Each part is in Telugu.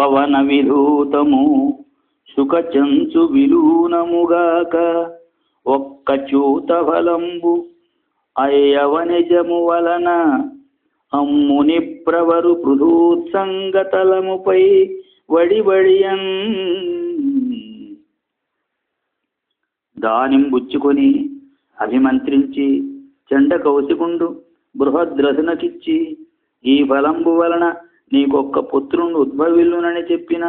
పవన విధూతము సుఖచంచు విలూనముగాక ఒక్క చూత ఫలంబు అయ్యవనిజము వలన అమ్ముని ప్రవరు పృథూత్సంగతలముపై వడిబడియన్ దానింబుచ్చుకొని అభిమంత్రించి చెండ కౌశికుండు బృహద్రసునకిచ్చి ఈ ఫలంబు వలన నీకొక్క పుత్రుండు ఉద్భవిల్లునని చెప్పిన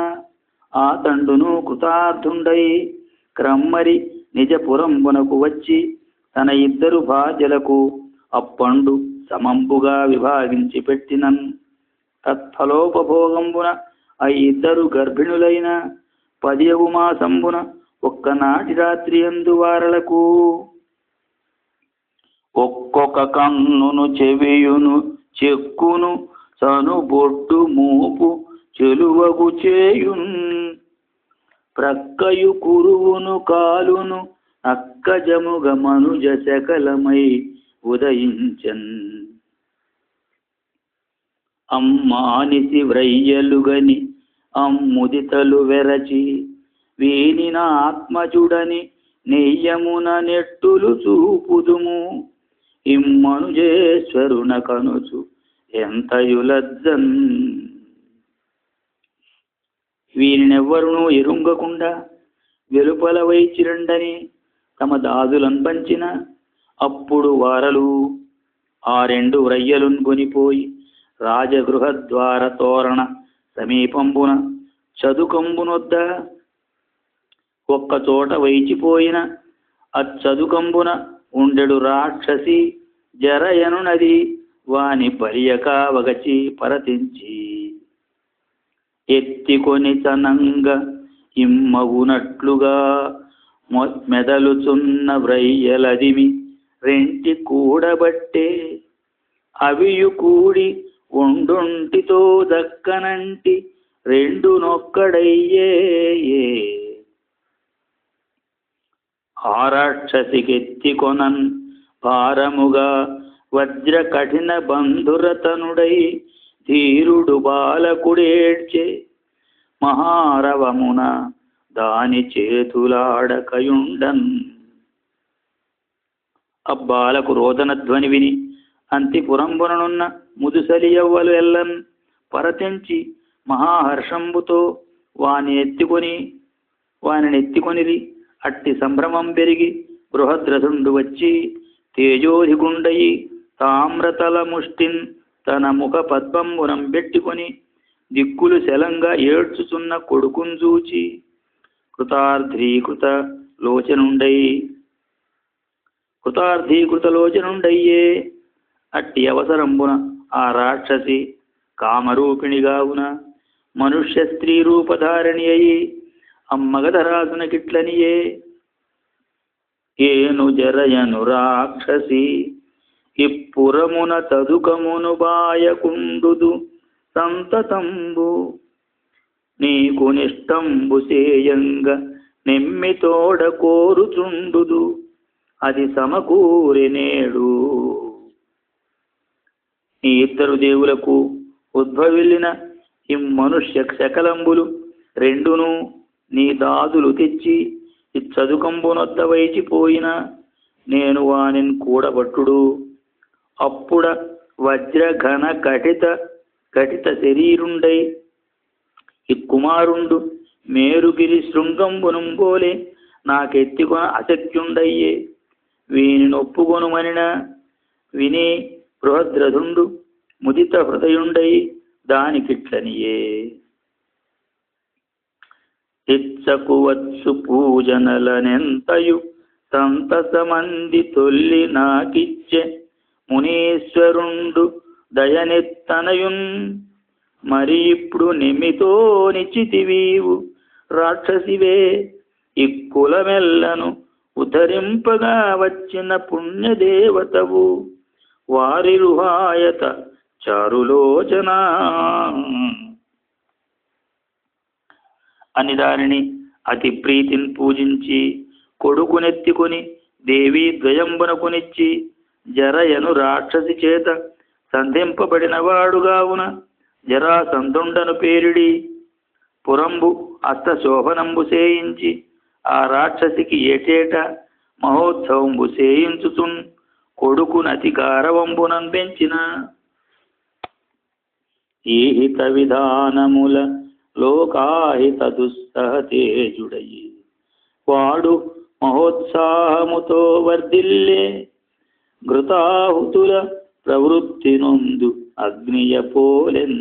ఆ తండును కృతార్థుండై క్రమ్మరి నిజపురంబునకు వచ్చి తన ఇద్దరు భార్యలకు అప్పండు సమంపుగా విభాగించి పెట్టినన్. తత్ఫలోపభోగంబున ఆ ఇద్దరు గర్భిణులైన పదియవు మాసంబున ఒక్కనాటి రాత్రి అందు వారలకు. ఒక్కొక్క కన్నును చెవియును చెక్కును తను బొట్టు మూపు చెలువగు చేయున్. ప్రక్కయు కురువును కాలును అక్కజముగ మనుజ శకలమై ఉదయించన్. అమ్మానిసి వ్రయ్యలుగని అమ్ముదితలు వెరచి వీనిన ఆత్మజుడని నెయ్యమున నెట్టులు చూపుదుము. ఇమ్మనుజేశ్వరున కనుచు ఎంతయులజ్జన్ వీరినెవ్వరునూ ఎరుంగకుండా వెలుపల వైచిరండని తమ దాదులను పంచిన అప్పుడు వారలు ఆ రెండు వ్రయ్యలున్ కొనిపోయి రాజగృహద్వార తోరణ సమీపంబున చదుకంబునొద్ద ఒక్కచోట వైచిపోయిన అచ్చదుకంబున ఉండెడు రాక్షసి జరయనునది. వాని పరియకావగచి పరతించి. ఎత్తికొని చనంగ ఇమ్మగునట్లుగా మెదలుచున్న వ్రయ్యలదిమి రెంటి కూడబట్టే అవియు కూడి ఉండుంటితో దక్కనంటి రెండు నొక్కడయ్యే. ఆరాక్షసికెత్తికొనన్ భారముగా వజ్ర కఠిన బంధురతనుడై ధీరుడు బాలకుడేడ్చే మహారవమున దాని చేతులాడకయుండన్. అబ్బాలకు రోదన ధ్వని విని అంతిపురంబుననున్న ముదుసలియవ్వలు ఎల్లన్ పరతించి మహాహర్షంబుతో వాని ఎత్తుకొని వానిని ఎత్తుకొనిరి అట్టి సంభ్రమం పెరిగి బృహద్రథుండు వచ్చి తేజోధిగుండయి తామ్రతల ముష్టిన్ తన ముఖ పద్మంబునం పెట్టుకొని దిక్కులు శలంగా ఏడ్చుచున్న కొడుకును చూచి కృతార్థీకృత లోచనుండై కృతార్థీకృత లోచనుండయ్యే అట్టి అవసరంబున ఆ రాక్షసి కామరూపిణిగావున మనుష్య స్త్రీ రూపధారిణి అయి అమ్మగధరాసునకిట్లనియే ఏను జరయను రాక్షసి ఇప్పురమున తదుకమును బాయకుండుదు సంతతంబు. నీకు నిష్టంబు సేయంగ నిమ్మితోడ కోరుచుండుదు. అది సమకూరి నేడు. ఈ ఇద్దరు దేవులకు ఉద్భవిల్లిన ఈ మనుష్య శకలంబులు రెండును నీ దాదులు తెచ్చి ఈ చదుకంబునొద్ద వైచిపోయిన నేను వానిన్ కూడబట్టుడు. అప్పుడ వజ్రఘన కటిత కటిత శరీరుండై. ఇక్కుమారుండు కుమారుండు మేరుగిరి శృంగంబునుంబోలే నాకెత్తికొన అశక్యుండయ్యే వీని నొప్పుకొనుమనిన వినే బృహద్రథుండు ముదిత హృదయుండై దానికిట్లనియే. ఇచ్చకువచ్చు పూజనలనెంతయు సంతసమంది తొల్లి నాకిచ్చే. మునీశ్వరుండు దయనెత్తనయున్. మరి ఇప్పుడు నిమితో నిచితివీవు రాక్షసివే ఇక్కులమెల్లను ఉద్ధరింపగా వచ్చిన పుణ్యదేవతవు. వారి రుహాయత చారులోచన. అని దానిని అతి ప్రీతిని పూజించి కొడుకునెత్తికొని దేవి ద్వయంబనకునిచ్చి జరయను రాక్షసి చేత సంధింపబడినవాడుగావున జరా జరాసంధుండను పేరిడి. పురంబు అష్టశోభనంబు సేయించి ఆ రాక్షసికి ఏటేట మహోత్సవంబు సేయించుతున్ కొడుకునతి గారవంబునం పెంచిన ఈహిత విధానముల లోకాహిత దుస్సహ తేజుడయి. వాడు మహోత్సాహముతో వర్ధిల్లే. ఘృతాహుతుల ప్రవృత్తి నొందు అగ్నియ పోలెన్